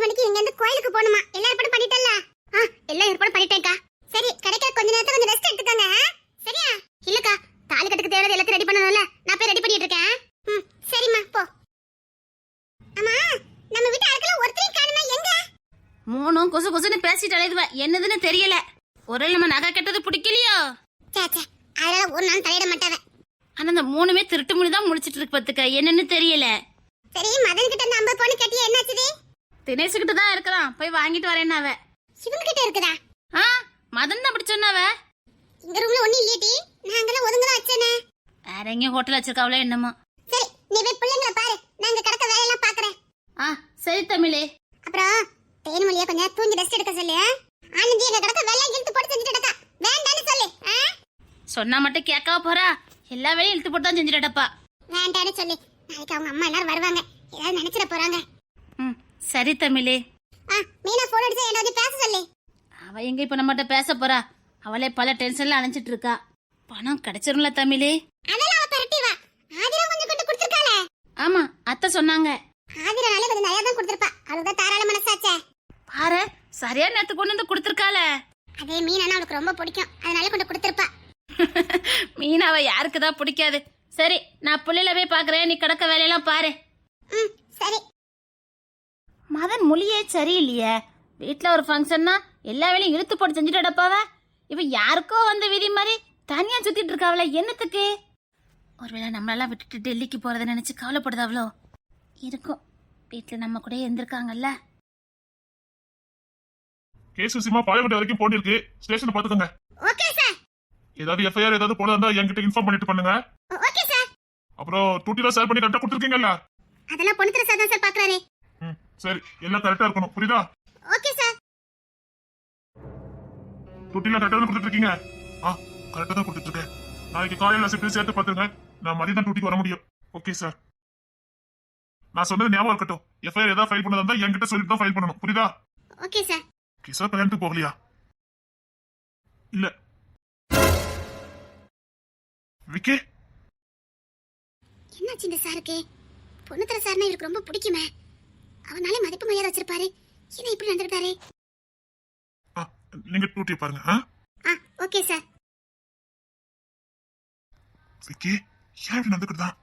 அஞ்சு மணிக்கு இங்க இருந்து கோயிலுக்கு போகணுமா? எல்லா ஏற்பாடும் பண்ணிட்டல்ல? ஆ எல்லா ஏற்பாடும் பண்ணிட்டேன்க்கா. சரி கிடைக்கிற கொஞ்ச நேரத்துல கொஞ்சம் ரெஸ்ட் எடுத்துக்கோங்க? சரியா? இல்லக்கா தாலி கட்டுக்கு தேவையான எல்லாத்தையும் ரெடி பண்ணணும்ல. நான் போய் ரெடி பண்ணிட்டு இருக்கேன். ம் சரிம்மா போ. அம்மா நம்ம வீட்டு ஆட்கள் ஒருத்தரையும் காணுமே? எங்க? மூணும் கொசு கொசுன்னு பேசிட்டு அலையுதுவ. என்னதுன்னு தெரியல. ஒரு நம்ம நகை கெட்டது பிடிக்கலையோ? சே சே அதனால ஒரு நாள் தலையிட மாட்டாவ. ஆனா இந்த மூணுமே திருட்டு மணி தான் முடிச்சிட்டு இருக்கு பத்துக்க என்னன்னு தெரியல. சரி மதன் கிட்ட இந்த ஐம்பது பவுன் கட்டிய? என்னாச்சுது? தினேஷ் கிட்ட தான் இருக்கலாம். போய் வாங்கிட்டு வரேன்னு அவ. சிவன் கிட்ட இருக்குதா? ஆ மதன் தான் அப்படி சொன்னாவ இந்த ரூம்ல ஒண்ணு இல்லையடி நாங்களாம் ஒதுங்கலாம் வச்சேனே. வேற எங்கேயும் ஹோட்டல் வச்சிருக்காவளோ என்னமோ. சரி நீ போய் பிள்ளைங்களை பாரு. நான் இங்க கிடக்க வேலையெல்லாம் பாக்குறேன். ஆ சரி தமிழே. அப்புறம் தேன்மொழியா கொஞ்சம் தூங்கி ரெஸ்ட் எடுக்க சொல்லு ஆ? ஆனந்தி எங்க கிடக்க வேலை இழுத்து போட்டு செஞ்சுட்டு கிடக்கா வேண்டான்னு சொல்லு? சொன்னா மட்டும் கேட்காவ போறா? எல்லா வேலையும் இழுத்து போட்டு தான் செஞ்சுட்டப்பா வேண்டான்னு சொல்லு. நாளைக்கு அவங்க அம்மா எல்லாரும் வருவாங்க. ஏதாவது நினைச்சிட போறாங்க. சரி தமிழே. ஆ மீனா போன் அடிச்சா என்ன வந்து பேச சொல்லு. அவ எங்க இப்ப நம்மகிட்ட பேச போறா? அவளே பல டென்ஷன்ல அணைஞ்சிட்டு இருக்கா. பணம் கிடைச்சிரும்ல தமிழே. அதெல்லாம் அவ பரட்டி வா. ஆதிரா கொஞ்சம் கொண்டு கொடுத்துருக்காளே. ஆமா அத்தை சொன்னாங்க. ஆதிரனாலே கொஞ்சம் நிறைய தான் கொடுத்துருப்பா. அதுதான் தாராள மனசாச்சே. பாரு சரியா நேத்து கொண்டு வந்து கொடுத்துருக்காள. அதே மீனா அவளுக்கு ரொம்ப பிடிக்கும். அதனால கொண்டு கொடுத்துருப்பா. மீனாவை யாருக்கு தான் பிடிக்காது. சரி நான் புள்ளையில போய் பாக்குறேன் நீ கிடக்க வேலையெல்லாம் பாரு. ம் சரி. மதன் மொழியே சரியில்லையே. வீட்டில் ஒரு ஃபங்க்ஷன்னா எல்லா வேலையும் இழுத்து போட்டு செஞ்சுட்டு அடப்பாவ இவ யாருக்கோ வந்த விதி மாதிரி தனியா சுத்திட்டு இருக்காவல என்னத்துக்கு? ஒருவேளை நம்மளெல்லாம் விட்டுட்டு டெல்லிக்கு போறதை நினைச்சு கவலைப்படுதாவளோ? இருக்கும். வீட்டில் நம்ம கூட இருந்திருக்காங்கல்ல. கேஸ் விஷயமா பாளையப்பட்ட வரைக்கும் போட்டிருக்கு. ஸ்டேஷன் பாத்துக்கோங்க ஓகே சார். ஏதாவது எஃப்ஐஆர் ஏதாவது போட இருந்தா என்கிட்ட இன்ஃபார்ம் பண்ணிட்டு பண்ணுங்க. Okay sir. அப்புறம் டூட்டில ஷேர் பண்ணி கரெக்டா கொடுத்துருக்கீங்கல்ல? அதெல்லாம் பொண்ணு சார் தான் சார் பாக்குறாரு. சரி எல்லாம் கரெக்டா இருக்கணும். புரியுதா? Okay sir. டூட்டில கரெக்டா தான் கொடுத்துருக்கீங்க ஆ கரெக்டா தான் கொடுத்துட்டு இருக்கேன் நாளைக்கு காலையில ஷிஃப்ட் சேர்த்து பாத்துங்க நான் மதியம் தான் டூட்டிக்கு வர முடியும். Okay sir. நான் சொன்னது ஞாபகம் இருக்கட்டும். எஃப்ஐஆர் ஏதாவது ஃபைல் பண்ணதா இருந்தா என்கிட்ட சொல்லிட்டு தான் ஃபைல் பண்ணணும். புரியுதா? Okay sir. ஓகே சார் கல்யாணத்துக்கு போகலையா? இல்ல. விக்கே? என்னாச்சு இந்த சாருக்கு? பொண்ணுத்தர சார்னா இவருக்கு ரொம்ப பிடிக்குமே. அவனாலே மதிப்பு மரியாதை வச்சிருப்பாரு. என்ன இப்படி நடந்துட்டாரு ஆ நீங்க டூட்டியை பாருங்க ஆ? ஆ ஓகே சார். விக்கி ஏன் இப்படி நடந்துக்கிட்டுதான்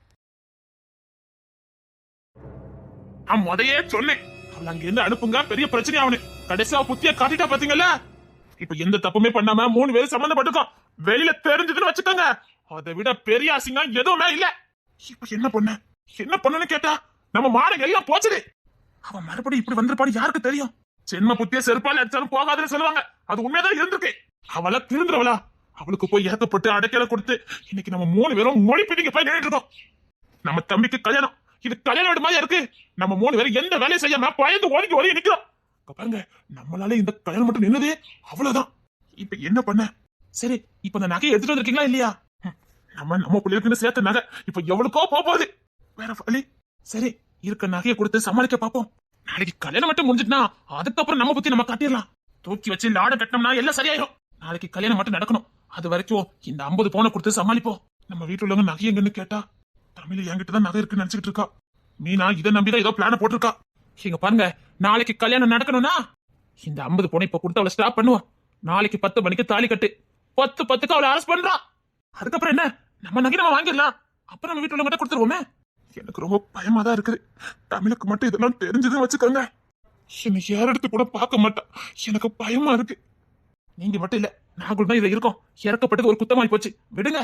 நான் முதையே சொன்னேன். அவள அங்க இருந்து அனுப்புங்க பெரிய பிரச்சனை அவனு. கடைசியா புத்திய காட்டிட்டா பாத்தீங்கல்ல? இப்ப எந்த தப்புமே பண்ணாம மூணு பேரும் சம்பந்தப்பட்டிருக்கோம் வெளியில தெரிஞ்சதுன்னு வச்சுக்கோங்க. அதை விட பெரிய அசிங்கம் எதுவுமே இல்ல. இப்ப என்ன பண்ண? என்ன பண்ணனு கேட்டா நம்ம மாடு எல்லாம் போச்சுது அவன் மறுபடியும் இப்படி வந்திருப்பான்னு யாருக்கு தெரியும்? சென்ம புத்திய செருப்பால அடிச்சாலும் போகாதுன்னு சொல்லுவாங்க. அது உண்மையதான் இருந்திருக்கு. அவளா திருந்துறவளா? அவளுக்கு போய் ஏத்தப்பட்டு அடைக்கல கொடுத்து இன்னைக்கு நம்ம மூணு பேரும் மொழி பிடிங்க போய் நின்றுட்டு இருக்கோம். நம்ம தம்பிக்கு கல்யாணம். இது கல்யாணம் வீடு மாதிரி இருக்கு? நம்ம மூணு பேரும் எந்த வேலையும் செய்யாம பயந்து ஒதுங்கி ஒதுங்கி நிக்கிறோம். பாருங்க நம்மளால இந்த கல்யாணம் மட்டும் நின்னதே அவ்வளவுதான். இப்ப என்ன பண்ண? சரி இப்ப இந்த நகையை எடுத்துட்டு வந்திருக்கீங்களா இல்லையா? நம்ம நம்ம பிள்ளைகளுக்குன்னு சேர்த்த நகை இப்ப எவ்வளவுக்கோ போக போகுது. வேற வழி. சரி இருக்க நகையை கொடுத்து சமாளிக்க பார்ப்போம். நாளைக்கு கல்யாணம் மட்டும் முடிஞ்சிட்டுனா அதுக்கப்புறம் நம்ம பத்தி நம்ம காட்டிடலாம். தூக்கி வச்சு லாட கட்டினோம்னா எல்லாம் சரியாயிரும். நாளைக்கு கல்யாணம் மட்டும் நடக்கணும். அது வரைக்கும் இந்த 50 பவுனை கொடுத்து சமாளிப்போம். நம்ம வீட்டுல உள்ளவங்க நகை எங்கன்னு கேட்டா தமிழ் என்கிட்ட தான் நகை இருக்குன்னு நினைச்சிட்டு இருக்கா. மீனா இதை நம்பிதான் ஏதோ பிளான போட்டிருக்கா. இங்க பாருங்க நாளைக்கு கல்யாணம் நடக்கணும்னா இந்த 50 பவுனை இப்ப கொடுத்து அவளை ஸ்டாப் பண்ணுவா நாளைக்கு பத்து மணிக்கு தாலி கட்டு. பத்து பத்துக்கு அவளை அரெஸ்ட் பண்றா. அதுக்கப்புறம் என்ன? நம்ம நகை நம்ம வாங்கிடலாம். அப்புறம் நம்ம வீட்டுல உள்ளவங்க கொடுத்துருவோமே. எனக்கு ரொம்ப பயமா தான் இருக்குது. தமிழுக்கு மட்டும் இதெல்லாம் தெரிஞ்சதுன்னு வச்சுக்கோங்க. என்னை யாரெடுத்து கூட பார்க்க மாட்டா. எனக்கு பயமா இருக்கு. நீங்க மட்டும் இல்ல நாங்களும் தான் இதை இருக்கோம். இறக்கப்பட்டது ஒரு குத்தமாய் போச்சு. விடுங்க.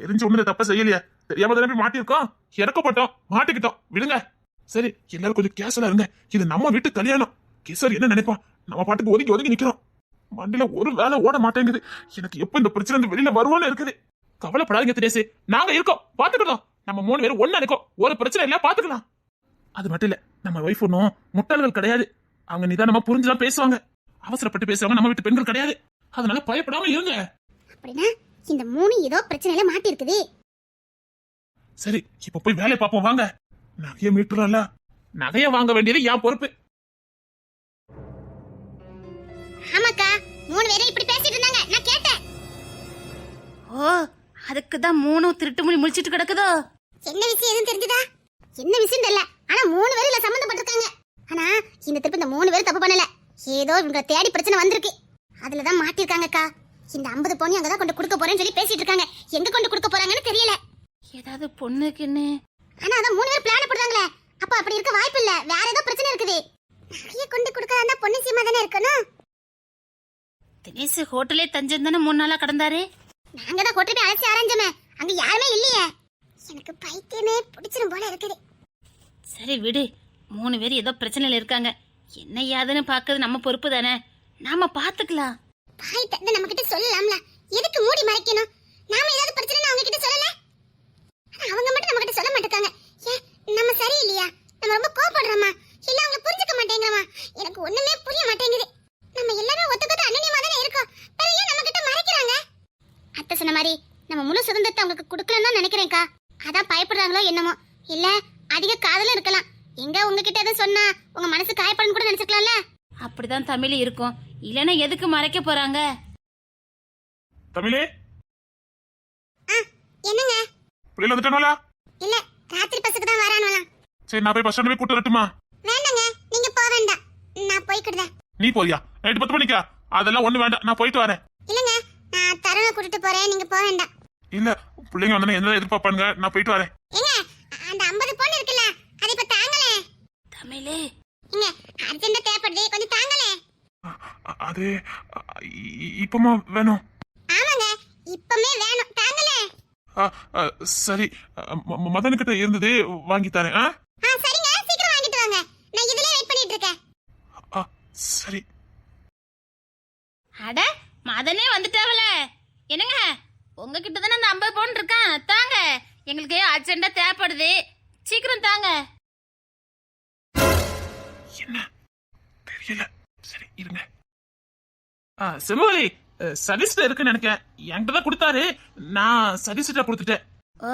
தெரிஞ்ச ஒண்ணு தப்ப செய்யலையா. தெரியாம தானே போய் இறக்கப்பட்டோம் மாட்டிக்கிட்டோம். விடுங்க. சரி எல்லாரும் கொஞ்சம் கேசலா இருங்க. இது நம்ம வீட்டு கல்யாணம். கிசர் என்ன நினைப்பான்? நம்ம பாட்டுக்கு ஒதுங்கி ஒதுங்கி நிக்கிறோம். மண்டில ஒரு வேலை ஓட மாட்டேங்குது. எனக்கு எப்ப இந்த பிரச்சனை வெளியில வருவோன்னு இருக்குது. கவலைப்படாதீங்க தினேசு. நாங்க இருக்கோம். பாத்துக்கிட்டோம் நம்ம மூணு பேரும் ஒண்ணா இருக்கோம் ஒரு பிரச்சனை இல்ல பாத்துக்கலாம். அது மட்டும் இல்ல நம்ம ஒய்ஃப் ஒன்றும் முட்டாள்கள் கிடையாது. அவங்க நிதானமா புரிஞ்சுதான் பேசுவாங்க. அவசரப்பட்டு பேசுறவங்க நம்ம வீட்டு பெண்கள் கிடையாது. அதனால பயப்படாம இருங்க. அப்படின்னா இந்த மூணு ஏதோ பிரச்சனையில மாட்டி இருக்குது சரி இப்ப போய் வேலையை பார்ப்போம் வாங்க. நகைய மீட்டுறோம்ல. நகைய வாங்க வேண்டியது என் பொறுப்பு. ஆமாக்கா மூணு பேரும் இப்படி பேசிட்டு இருந்தாங்க. நான் கேட்டேன். ஓ அதுக்கு தான் மூணும் திருட்டு மொழி முழிச்சிட்டு கிடக்குதோ? என்ன விஷயம் எதுவும் தெரிஞ்சுதா? என்ன விஷயம் தெரியல. ஆனா மூணு பேரும் இதுல சம்மந்தப்பட்டிருக்காங்க. ஆனா இந்த திருப்பி இந்த மூணு பேரும் தப்பு பண்ணல. ஏதோ இவங்க தேடி பிரச்சனை வந்திருக்கு. அதுலதான் மாட்டிருக்காங்கக்கா. இந்த ஐம்பது பொண்ணு அங்கதான் கொண்டு கொடுக்க போறேன்னு சொல்லி பேசிட்டு இருக்காங்க. எங்க கொண்டு கொடுக்க போறாங்கன்னு தெரியல. ஏதாவது பொண்ணுக்குன்னு ஆனா அதான் மூணு பேர் பிளான் போடுறாங்களே. அப்ப அப்படி இருக்க வாய்ப்பு இல்ல. வேற ஏதோ பிரச்சனை இருக்குது. நகைய கொண்டு கொடுக்கறதா பொண்ணு சீமா தானே இருக்கணும். தினேஷ் ஹோட்டலே தஞ்சம் தானே மூணு நாளா கடந்தாரு? நாங்க தான் போய் அழைச்சி ஆரஞ்சமே அங்க யாருமே இல்லையே. எனக்கு பைத்தியமே பிடிச்சிரும் போல இருக்குது. சரி விடு. மூணு பேர் ஏதோ பிரச்சனையில இருக்காங்க. என்ன ஏதுன்னு பார்க்கறது நம்ம பொறுப்பு தானே. நாம பாத்துக்கலாம் பாய் தந்து நம்ம கிட்ட சொல்லலாம்ல. எதுக்கு மூடி மறைக்கணும்? நாம ஏதாவது பிரச்சனை அவங்க கிட்ட சொல்லல அவங்க மட்டும் நம்ம கிட்ட சொல்ல மாட்டேங்காங்க நம்ம சரியில்லையா? நம்ம ரொம்ப கோவப்படுறோமா? இல்ல அவங்க புரிஞ்சுக்க மாட்டேங்கிறோமா? எனக்கு ஒண்ணுமே புரிய மாட்டேங்குது. நம்ம எல்லாமே ஒத்துக்கிட்டு அண்ணனியமா தானே இருக்கோம். பிறகு ஏன் நம்ம கிட்ட மறைக்கிறாங்க? அத்தை சொன்ன மாதிரி நம்ம முழு சுதந்திரத்தை அவங்களுக்கு கொடுக்கலன்னு நினைக்கிறேன்க்கா. அதான் பயப்படுறாங்களோ என்னமோ. இல்ல அதிக காதலும் இருக்கலாம். எங்க உங்ககிட்ட எதுவும் சொன்னா உங்க மனசு காயப்படணும் கூட நினைச்சுக்கலாம்ல? அப்படிதான் தமிழ் இருக்கும். இல்லைன்னா எதுக்கு மறைக்க போறாங்க? தமிழே? என்னங்க? பிள்ளைல வந்துட்டானோலா இல்ல ராத்திரி பஸ்ஸுக்கு தான் வரானுலாம் சரி நான் போய் பஸ் ஸ்டாண்ட் போய் கூட்டு வரட்டுமா வேண்டாங்க நீங்க போக வேண்டாம். நான் போய்க்கிடுறேன் நீ போறியா? நைட்டு பத்து மணிக்கா? அதெல்லாம் ஒண்ணு வேண்டாம். நான் போயிட்டு வரேன். இல்லங்க நான் தருணை கூட்டிட்டு போறேன். நீங்க போக வேண்டாம். இல்ல பிள்ளைங்க வந்தா என்ன எதிர்பார்ப்பானுங்க? நான் போயிட்டு வரேன். ஏங்க அந்த 50 பவுன் இருக்குல்ல அது இப்ப தாங்களே தமிழே. ஏங்க அர்ஜென்ட்டா தேவைப்படுது கொஞ்சம் தாங்களே அது இப்பமா வேணும்? ஆமாங்க இப்பமே வேணும் தாங்களே சரி ம- ம- மதனுக்கிட்ட இருந்தது வாங்கி தரேன் ஆ? ஆ சரிங்க சீக்கிரம் வாங்கிட்டு வாங்க. நான் இதுலயே வெயிட் பண்ணிட்டு இருக்கேன். சரி. அட மதனே வந்துட்டாவல. என்னங்க? உங்ககிட்ட தானே அந்த ஐம்பது பவுன் இருக்கான் தாங்க. எங்களுக்கு அர்ஜென்ட்டா தேவைப்படுது? சீக்கிரம் தாங்க. என்ன? தெரியல. சரி இருங்க. ஆ செம்மொழி சர்வீஸ்ல இருக்குன்னு நினைக்கிறேன். என்கிட்ட தான் கொடுத்தாரு. நான் சர்வீஸ்ல கொடுத்துட்டேன். ஓ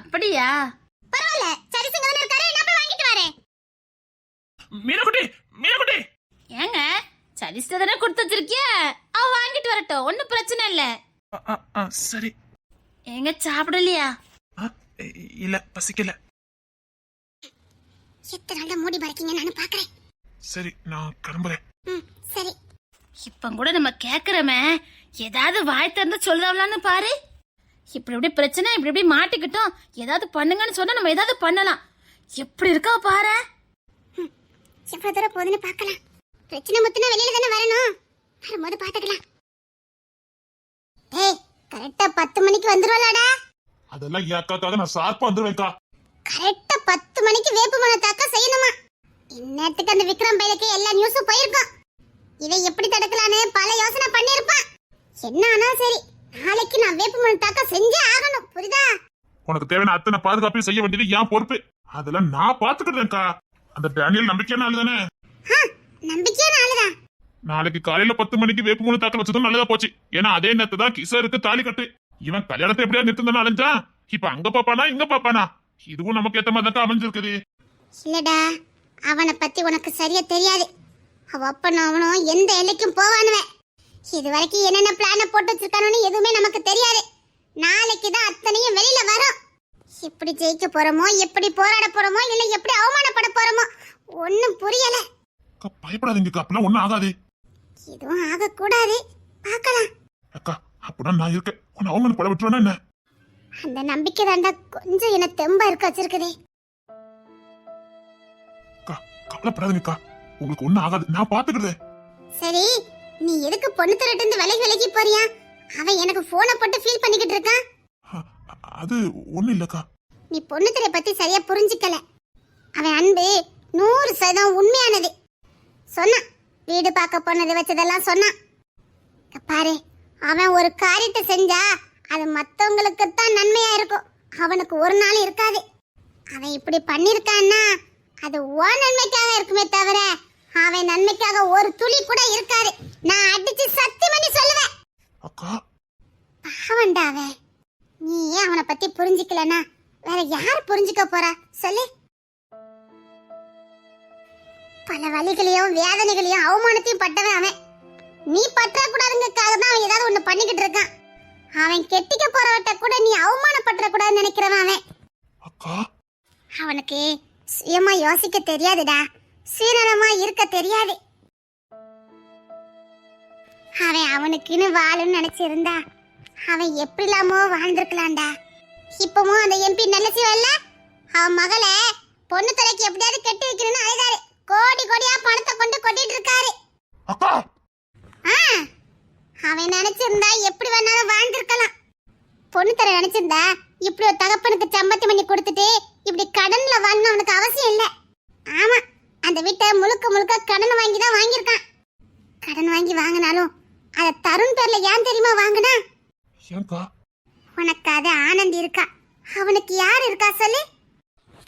அப்படியா? பரவாயில்ல. சரி சிங்க தானே இருக்காரு. நான் போய் வாங்கிட்டு வரேன். மீனக்குட்டி மீனக்குட்டி. ஏங்க சலிஸ்ட தானே கொடுத்து வச்சிருக்கிய? அவ வாங்கிட்டு வரட்டும். ஒன்றும் பிரச்சனை இல்லை. சரி எங்க சாப்பிடலையா இல்ல பசிக்கல எத்தனை நாள் மூடி மறைக்கீங்க நான் பாக்குறேன் சரி நான் கிளம்புறேன் ம் சரி இப்ப கூட நம்ம கேக்குறோமே ஏதாவது வாய் திறந்து சொல்லுதாவலான்னு பாரு இப்படி இப்படி பிரச்சனை இப்படி இப்படி மாட்டிக்கிட்டோம் ஏதாவது பண்ணுங்கன்னு சொன்னா நம்ம ஏதாவது பண்ணலாம் எப்படி இருக்கா பாரு எவ்வளவு தூரம் போகுதுன்னு பார்க்கலாம் பிரச்சனை முத்துனா வெளியில தானே வரணும் வரும்போது பாத்துக்கலாம் ஏய் கரெக்டா பத்து மணிக்கு வந்துருவாளாடா. அதெல்லாம் என் அக்காக்காக நான் சார்பா வந்துருவேன்க்கா. கரெக்டா பத்து மணிக்கு வேப்பு மனு தாக்கல் செய்யணுமா? இந்நேரத்துக்கு அந்த விக்ரம் பையலுக்கு எல்லா நியூஸும் போயிருக்கும். இதை எப்படி தடுக்கலான்னு பல யோசனை பண்ணிருப்பான் என்ன சரி நாளைக்கு நான் வேப்பு மனு தாக்கல் செஞ்சே ஆகணும் புரியுதா? உனக்கு தேவையான அத்தனை பாதுகாப்பையும் செய்ய வேண்டியது என் பொறுப்பு. அதெல்லாம் நான் பாத்துக்கிட்டேன்க்கா அந்த டேனியல் நம்பிக்கையான ஆளு தானே நம்பிக்கையான ஆளுதான். நாளைக்கு காலையில பத்து மணிக்கு வேப்புமூணு தாக்கல் வச்சதும் நல்லதா போச்சு. ஏன்னா அதே நேரத்து தான் கிஷோருக்கு தாலி கட்டு. இவன் கல்யாணத்தை எப்படியா நிறுத்தம் அலைஞ்சா இப்ப அங்க பாப்பானா இங்க பாப்பானா? இதுவும் நமக்கு ஏத்த மாதிரி தான் அமைஞ்சிருக்குது. இல்லடா அவனை பத்தி உனக்கு சரியா தெரியாது. அவ அப்பனும் அவனும் எந்த எல்லைக்கும் போவானுவன். இது வரைக்கும் என்னென்ன பிளான போட்டு வச்சிருக்கானு எதுவுமே நமக்கு தெரியாது. நாளைக்கு தான் அத்தனையும் வெளியில வரும். எப்படி ஜெயிக்க போறோமோ எப்படி போராட போறோமோ இல்ல எப்படி அவமானப்பட போறோமோ ஒண்ணும் புரியல. பயப்படாதீங்க அப்பெல்லாம் ஒண்ணும் ஆகாது. எதுவும் ஆகக்கூடாது. பார்க்கலாம். அக்கா அப்படின்னா நான் இருக்கேன். உன்னை அவங்க பட விட்டுருவேனா என்ன? அந்த நம்பிக்கை தாண்டா கொஞ்சம் என்ன தெம்பா இருக்க வச்சிருக்குதே. அக்கா கவலைப்படாதீங்கக்கா உங்களுக்கு ஒண்ணும் ஆகாது. நான் பாத்துக்கிறேன் சரி நீ எதுக்கு பொண்ணு திருட்டு விலகி விலகி போறியா? அவன் எனக்கு போனை போட்டு ஃபீல் பண்ணிக்கிட்டு இருக்கான் அது ஒண்ணும் இல்லக்கா நீ பொண்ணுத்திரை பத்தி சரியா புரிஞ்சுக்கல. அவன் அன்பு நூறு சதம் உண்மையானது. சொன்னான். வீடு பார்க்க போனது வச்சதெல்லாம் சொன்னான். பாரு அவன் ஒரு காரியத்தை செஞ்சா அது மத்தவங்களுக்கு தான் நன்மையா இருக்கும். அவனுக்கு ஒரு நாள் இருக்காது. அவன் இப்படி பண்ணிருக்கான்னா அது ஓ நன்மைக்காக இருக்குமே தவிர அவன் நன்மைக்காக ஒரு துளி கூட இருக்காது. நான் அடிச்சு சத்தியம் பண்ணி சொல்லுவேன். அக்கா. பாவண்டா அவன். நீ ஏன் அவனை பத்தி புரிஞ்சுக்கலனா? வேற யார் புரிஞ்சுக்க போறா? சொல்லு. பல வழிகளையும் வேதனைகளையும் அவமானத்தையும் பட்டவன் அவன். நீ பற்றக்கூடாதுங்கக்காக தான் அவன் ஏதாவது ஒண்ணு பண்ணிக்கிட்டு இருக்கான். அவன் கெட்டிக்க போறவட்ட கூட நீ அவமானப்பட்டுற கூடாதுன்னு நினைக்கிறவன் அவன். அக்கா. அவனுக்கு சுயமா யோசிக்க தெரியாதுடா. சுயநலமா இருக்க தெரியாது. அவன் அவனுக்குன்னு வாழுன்னு நினைச்சிருந்தா அவன் எப்படி இல்லாமோ வாழ்ந்திருக்கலாம்டா. இப்பவும் அந்த எம்பி நல்ல சிவல்ல அவன் மகளை பொண்ணு தலைக்கு எப்படியாவது கெட்டி வைக்கணும்னு அழுதாரு. கோடி கோடியா பணத்தை கொண்டு கொட்டிட்டு இருக்காரு அக்கா! ஆ, அவன் நினைச்சிருந்தா எப்படி வேணாலும் வாழ்ந்திருக்கலாம். பொண்ணு தர நினைச்சிருந்தா இப்படி ஒரு தகப்பனுக்கு சம்பத்தி பண்ணி கொடுத்துட்டு இப்படி கடன்ல வாங்கணும் அவனுக்கு அவசியம் இல்ல. ஆமா அந்த வீட்டை முழுக்க முழுக்க கடன் வாங்கி தான் வாங்கியிருக்கான். கடன் வாங்கி வாங்கினாலும் அத தருண் பேர்ல ஏன் தெரியுமா வாங்கினா? உனக்கு அது ஆனந்த் இருக்கா? அவனுக்கு யார் இருக்கா சொல்லு?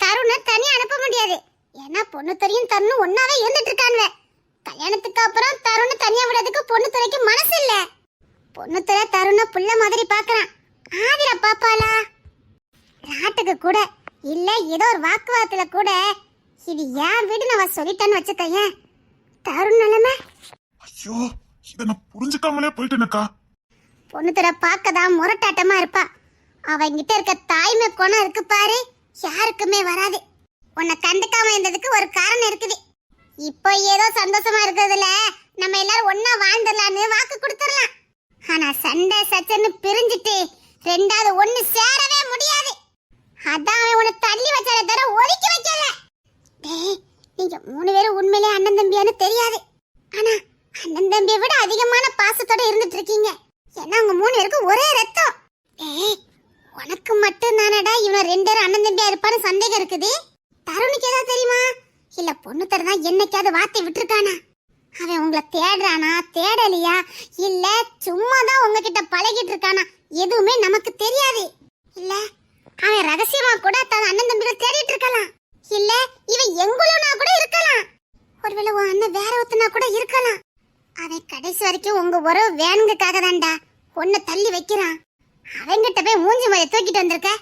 தருணை தனியா அனுப்ப முடியாது. ஏன்னா பொண்ணு துறையும் தருணும் ஒன்னாவே இருந்துட்டு இருக்கானுவ கல்யாணத்துக்கு அப்புறம் தருணை தனியா விடுறதுக்கு பொண்ணு துறைக்கு மனசு இல்ல. பொண்ணு துறை தருணை புள்ள மாதிரி பாக்குறான். ஆதிரா பாப்பாளா? நாட்டுக்கு கூட இல்ல ஏதோ ஒரு வாக்குவாதத்துல கூட இது ஏன் வீடு நான் சொல்லிட்டேன்னு வச்சுக்கேன் தருண் நிலைமை? ஐயோ இதை நான் புரிஞ்சுக்காமலே போயிட்டேனக்கா. பொண்ணுத்தர பார்க்கதான் முரட்டாட்டமா இருப்பா. அவங்கிட்ட இருக்க தாய்மை குணம் இருக்கு பாரு யாருக்குமே வராது. உன்னை கண்டுக்காம இருந்ததுக்கு ஒரு காரணம் இருக்குது. இப்போ ஏதோ சந்தோஷமா இருக்கிறதுல நம்ம எல்லாரும் ஒன்னா வாழ்ந்துடலான்னு வாக்கு கொடுத்துடலாம். ஆனா சண்டை சச்சன்னு பிரிஞ்சிட்டு ரெண்டாவது ஒண்ணு சேரவே முடியாது. அதான் அவன் உன்னை தள்ளி வச்சால தவிர ஒதுக்கி வைக்கல. டேய் நீங்க மூணு பேரும் உண்மையிலே அண்ணன் தம்பியான்னு தெரியாது. ஆனா அண்ணன் தம்பியை விட அதிகமான பாசத்தோட இருந்துட்டு இருக்கீங்க. ஏன்னா உங்க மூணு பேருக்கும் ஒரே ரத்தம். ஏய் உனக்கு மட்டும் தானடா இவன் ரெண்டு பேரும் அண்ணன் தம்பியா இருப்பான்னு சந்தேகம் இருக்குது. தருணுக்கு ஏதாவது தெரியுமா? இல்ல பொண்ணு தரதான் என்னைக்காவது வார்த்தை விட்டுருக்கானா? அவன் உங்களை தேடுறானா தேடலையா? இல்ல சும்மா தான் உங்ககிட்ட பழகிட்டு இருக்கானா எதுவுமே நமக்கு தெரியாது. இல்ல அவன் ரகசியமா கூட தன் அண்ணன் தம்பிகள் தேடிட்டு இருக்கலாம் இல்ல இவன் எங்குலனா கூட இருக்கலாம். ஒருவேளை உன் அண்ணன் வேற ஒருத்தனா கூட இருக்கலாம். அவன் கடைசி வரைக்கும் உங்க உறவு வேணுங்கக்காக தான்டா உன்னை தள்ளி வைக்கிறான். அவன்கிட்ட போய் மூஞ்சி மாதிரி தூக்கிட்டு வந்திருக்க?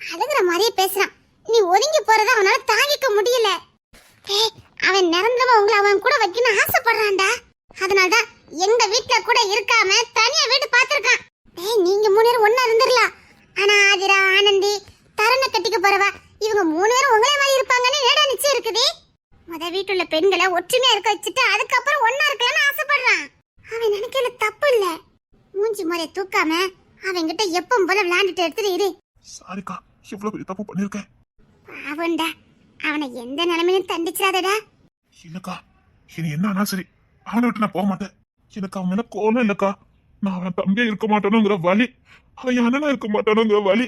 அழுகிற மாதிரியே பேசுறான். நீ ஒதுங்கி போறத அவனால தாங்கிக்க முடியல. ஏய், அவன் நிரந்தரமா உங்களை அவன் கூட வைக்கணும்னு ஆசைப்படுறான்டா. அதனாலதான் எங்க வீட்ல கூட இருக்காம தனியா வீடு பாத்திருக்கான் ஏய் நீங்க மூணு பேரும் ஒண்ணா இருந்துடலாம். ஆனா ஆதிரா ஆனந்தி தருண கட்டிக்க போறவா இவங்க மூணு பேரும் உங்களே மாதிரி இருப்பாங்கன்னு நேடா நிச்சயம் இருக்குது? முத வீட்டுள்ள பெண்களை ஒற்றுமையா இருக்க வச்சுட்டு அதுக்கப்புறம் ஒன்னா இருக்கலாம்னு ஆசைப்படுறான். அவன் நினைக்கல தப்பு இல்ல. மூஞ்சி முறைய தூக்காம அவன்கிட்ட எப்பவும் போல விளையாண்டுட்டு எடுத்துட்டு இரு. சாரிக்கா இவ்வளவு பெரிய தப்பு பண்ணிருக்கேன் அவன்டா அவனை எந்த நிலைமையிலும் தண்டிச்சிடாதடா. இல்லக்கா இனி என்ன ஆனாலும் சரி அவனை விட்டு நான் போக மாட்டேன். எனக்கு அவன் மேல கோலம் இல்லக்கா. நான் அவன் தம்பியா இருக்க மாட்டானுங்கிற வலி அவன் அண்ணனா இருக்க மாட்டானுங்கிற வலி.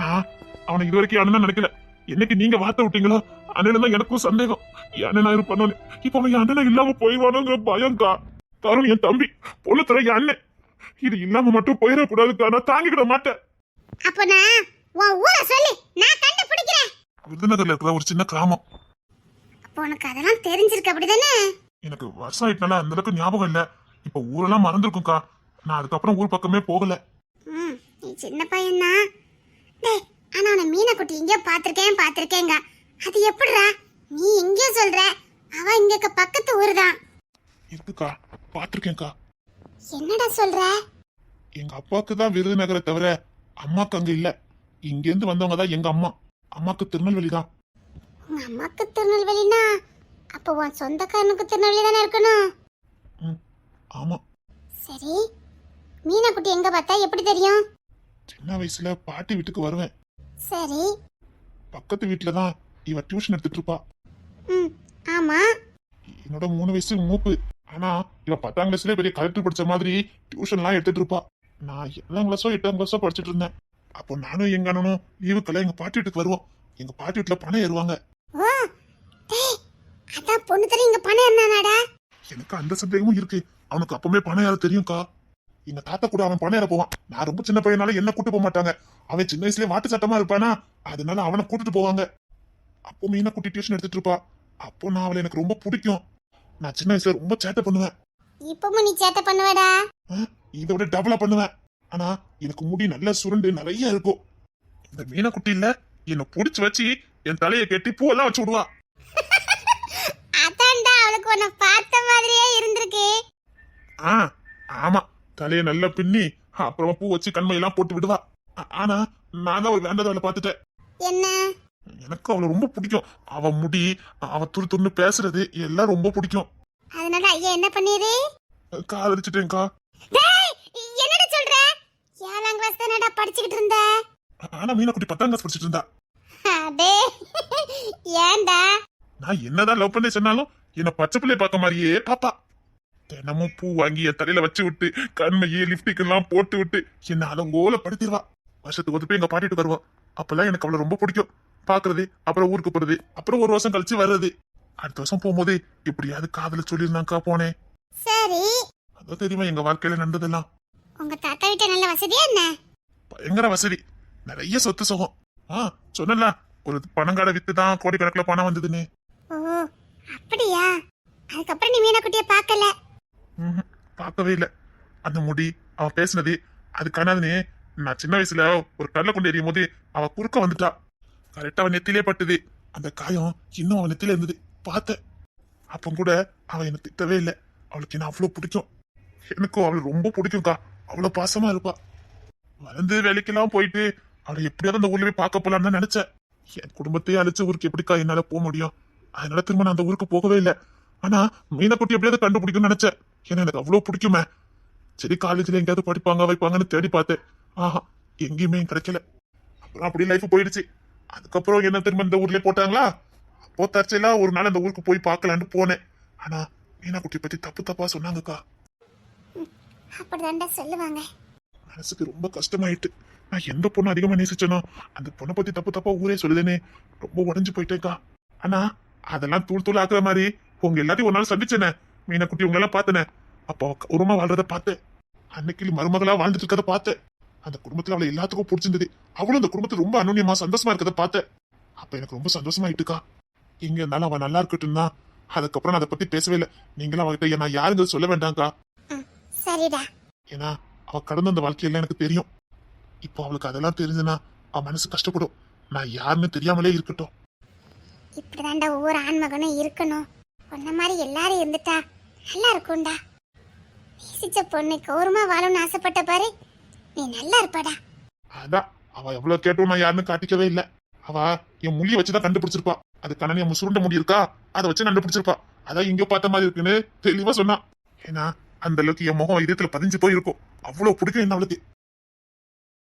நான் அவனை இது வரைக்கும் அண்ணனா நினைக்கல. என்னைக்கு நீங்க வார்த்தை விட்டீங்களோ அண்ணன் தான் எனக்கும் சந்தேகம். அண்ணனா இருப்பானு இப்ப அவன் அண்ணனா இல்லாம போயிடுவானுங்கிற பயம்க்கா. தருண் என் தம்பி பொண்ணு என் அண்ணன். இது இல்லாம மட்டும் போயிடக்கூடாதுக்கா. நான் தாங்கிக்கிட மாட்டேன். அப்ப உன் ஊரை சொல்லு. நான் கண்டுபிடிக்கிறேன். விருதுநகர்ல இருக்கிற ஒரு சின்ன கிராமம். அப்போ உனக்கு அதெல்லாம் தெரிஞ்சிருக்கு அப்படிதானே? எனக்கு வருஷம் ஆயிட்டனால அந்த அளவுக்கு ஞாபகம் இல்ல. இப்ப ஊரெல்லாம் மறந்துருக்கும்க்கா. நான் அதுக்கப்புறம் ஊர் பக்கமே போகல. ம் நீ சின்ன பையன்தான் டேய் ஆனா அவனை மீனக்குட்டி எங்கேயோ பார்த்திருக்கேன் பார்த்திருக்கேங்க. அது எப்படிடா நீ எங்கேயோ சொல்ற. அவ இங்க பக்கத்து ஊர் தான் இருக்குக்கா பாத்திருக்கேன்க்கா என்னடா சொல்ற? எங்க அப்பாவுக்கு தான் விருதுநகரை தவிர அம்மாக்கு அங்க இல்ல. இங்க இருந்து வந்தவங்க தான் எங்க அம்மா. அம்மாக்கு திருநெல்வேலி தான் உங்க அம்மாக்கு திருநெல்வேலினா அப்போ உன் சொந்தக்காரனுக்கு திருநெல்வேலி தானே இருக்கணும்? ம், ஆமா. சரி மீனாக்குட்டி எங்க பார்த்தா எப்படி தெரியும்? சின்ன வயசுல பாட்டி வீட்டுக்கு வருவேன். சரி. பக்கத்து வீட்டுல தான் இவ டியூஷன் எடுத்துட்டு இருப்பா. ம் ஆமா. என்னோட மூணு வயசு மூப்பு. ஆனா இவ பத்தாம் கிளாஸ்ல பெரிய கலெக்டர் படிச்ச மாதிரி டியூஷன்லாம் எடுத்துட்டு இருப்பா. நான் ஏழாம் கிளாஸோ எட்டாம் கிளாஸோ படிச்சிட்டு இருந்தேன். அப்போ நானும் எங்க அண்ணனும் லீவுக்கெல்லாம் எங்க பாட்டி வீட்டுக்கு வருவோம். எங்க பாட்டி வீட்டுல பணம் ஏறுவாங்க. அதான் பொண்ணு தர இங்க பணம் என்னடா எனக்கு அந்த சந்தேகமும் இருக்கு. அவனுக்கு அப்பவுமே பணம் ஏற தெரியும்க்கா. எங்க தாத்தா கூட அவன் பணம் ஏற போவான். நான் ரொம்ப சின்ன பையனால என்ன கூட்டு போக மாட்டாங்க. அவன் சின்ன வயசுலயே வாட்டு சட்டமா இருப்பானா? அதனால அவனை கூட்டிட்டு போவாங்க. அப்போ மீனா குட்டி டியூஷன் எடுத்துட்டு இருப்பா. அப்போ நான் அவளை எனக்கு ரொம்ப பிடிக்கும். நான் சின்ன வயசுல ரொம்ப சேட்டை பண்ணுவேன். இப்பவும் நீ சேட்டை பண்ணுவடா. இதை விட டபுளா பண்ணுவேன். ஆனா எனக்கு முடி நல்ல சுருண்டு நிறைய இருக்கும். இந்த மீனா குட்டி இல்ல என்னை புடிச்சு வச்சு என் தலையை கட்டி பூவெல்லாம் வச்சு விடுவா. அதான்டா அவளுக்கு உன்னை பார்த்த மாதிரியே இருந்திருக்கு. ஆ ஆமா தலையை நல்லா பின்னி அப்புறமா பூ வச்சு கண்மையெல்லாம் போட்டு விடுவா. ஆனா நான் தான் ஒரு வேண்டத வேலை பார்த்துட்டேன். என்ன? எனக்கு அவளை ரொம்ப பிடிக்கும். அவ முடி அவ துரு துருன்னு பேசுறது எல்லாம் ரொம்ப பிடிக்கும். அதனால ஐயா என்ன பண்ணிரு? காதலிச்சிட்டேன்க்கா டேய் என்னடா சொல்ற ஏழாம் கிளாஸ் தானடா படிச்சுக்கிட்டு இருந்த? ஆனா மீனாக்குட்டி பத்தாம் கிளாஸ் படிச்சிட்டு இருந்தா. அடே ஏன்டா? நான் என்னதான் லவ் பண்ணி சொன்னாலும் என்ன பச்சை பிள்ளைய பார்க்க மாதிரியே பாப்பா. தினமும் பூ வாங்கி என் தலையில வச்சு விட்டு கண்மையே லிப்டிக் எல்லாம் போட்டு விட்டு என்ன அலங்கோல படுத்திடுவா வருஷத்துக்கு ஒரு போய் எங்க பாட்டிட்டு வருவா அப்பெல்லாம் எனக்கு அவளை ரொம்ப பிடிக்கும். பாக்குறது அப்புறம் ஊருக்கு போறது அப்புறம் ஒரு வருஷம் கழிச்சு வர்றது. அடுத்த வருஷம் போகும்போது இப்படியாவது காதல சொல்லியிருந்தாக்கா போனேன். சரி. அதான் தெரியுமா எங்க வாழ்க்கையில நடந்ததெல்லாம்? உங்க தாத்தா வீட்டு நல்ல வசதியா என்ன? பயங்கர வசதி. நிறைய சொத்து சுகம். ஆ சொன்னல ஒரு பணங்காட வித்து தான் கோடிக்கணக்கில் பணம் வந்ததுன்னு. ஓ அப்படியா? அதுக்கப்புறம் நீ மீனாக்குட்டிய பார்க்கல. பார்க்கவே இல்லை. அந்த முடி அவ பேசுனது அது காணாதுன்னு நான் சின்ன வயசுல ஒரு கல்ல கொண்டு எறியும் போது அவ குறுக்க வந்துட்டா. கரெக்டா அவன் நெத்திலே பட்டுது. அந்த காயம் இன்னும் அவன் நெத்தில இருந்தது. பார்த்தேன். அப்போ கூட அவ என்ன திட்டவே இல்லை. அவளுக்கு என்ன அவ்வளோ பிடிக்கும்? எனக்கும் அவளை ரொம்ப பிடிக்கும்க்கா. அவ்வளோ பாசமா இருப்பா. வளர்ந்து வேலைக்கெல்லாம் போயிட்டு அவளை எப்படியாவது அந்த ஊர்ல போய் பார்க்க போலான்னு தான் நினைச்சேன். என் குடும்பத்தையே அழிச்ச ஊருக்கு எப்படிக்கா என்னால போக முடியும்? அதனால திரும்ப நான் அந்த ஊருக்கு போகவே இல்லை. ஆனா மீனக்குட்டி எப்படியாவது கண்டுபிடிக்கும்னு நினைச்சேன். ஏன்னா எனக்கு அவ்வளோ பிடிக்குமே. சரி காலேஜ்ல எங்கேயாவது படிப்பாங்க வைப்பாங்கன்னு தேடி பார்த்தேன். ஆஹா எங்கேயுமே கிடைக்கல. அப்புறம் அப்படியே லைஃப் போயிடுச்சு. அதுக்கப்புறம் என்ன திரும்ப இந்த ஊர்லயே போட்டாங்களா? அப்போ தற்செயலா ஒரு நாள் அந்த ஊருக்கு போய் பார்க்கலான்னு போனேன். ஆனா மீனாக்குட்டி பத்தி தப்பு தப்பா சொன்னாங்கக்கா. அப்படிதான்டா சொல்லுவாங்க. மனசுக்கு ரொம்ப கஷ்டமாயிட்டு. நான் எந்த பொண்ணு அதிகமா நேசிச்சனோ அந்த பொண்ணை பத்தி தப்பு தப்பா ஊரே சொல்லுதேனே. ரொம்ப உடஞ்சு போயிட்டேக்கா. ஆனா அதெல்லாம் தூள் தூள் ஆக்குற மாதிரி உங்க எல்லாத்தையும் ஒரு நாள் சந்திச்சேனே. மீனக்குட்டி குட்டி எல்லாம் பார்த்தனே. அப்போ அவ உரமா வாழ்றத பார்த்தேன். அன்னைக்கு மருமகளா வாழ்ந்துட்டு இருக்கத பார்த்தேன். அந்த குடும்பத்துல அவளை எல்லாத்துக்கும் பிடிச்சிருந்தது. அவளும் அந்த குடும்பத்துல ரொம்ப அனுன்யமா சந்தோஷமா இருக்கத பார்த்தேன். அப்ப எனக்கு ரொம்ப சந்தோஷமாயிட்டுக்கா. எங்க இருந்தாலும் அவன் நல்லா இருக்கட்டும் தான் அதுக்கப்புறம் நான் அதை பத்தி பேசவே இல்லை. நீங்களும் அவகிட்ட நான் யாருங்கிறது சொல்ல வேண்டாம்க்கா. சரிடா. ஏன்னா அவ கடந்த அந்த வாழ்க்கையெல்லாம் எனக்கு தெரியும். இப்போ அவளுக்கு அதெல்லாம் தெரிஞ்சுனா அவ மனசு கஷ்டப்படும். நான் யாருன்னு தெரியாமலே இருக்கட்டும். இப்படிதான்டா ஒவ்வொரு ஆண்மகனும் இருக்கணும். உன்ன மாதிரி எல்லாரும் இருந்துட்டா நல்லா இருக்கும்டா. நேசிச்ச பொண்ணு கௌரவமா வாழணும்னு ஆசைப்பட்ட பாரு. நீ நல்லா இருப்படா. அதான் அவ எவ்வளவு கேட்டும் நான் யாருன்னு காட்டிக்கவே இல்ல. அவ என் மொழியை வச்சுதான் கண்டுபிடிச்சிருப்பா. அது கண்ணன் என் சுருண்ட முடி இருக்கா? அதை வச்சு கண்டுபிடிச்சிருப்பா. அதான் இங்க பார்த்த மாதிரி இருக்குன்னு தெளிவா சொன்னா. ஏன்னா அந்த அளவுக்கு என் முகம் இதயத்துல பதிஞ்சு போயிருக்கும். அவ்வளவு பிடிக்கும் என்ன அவளுக்கு.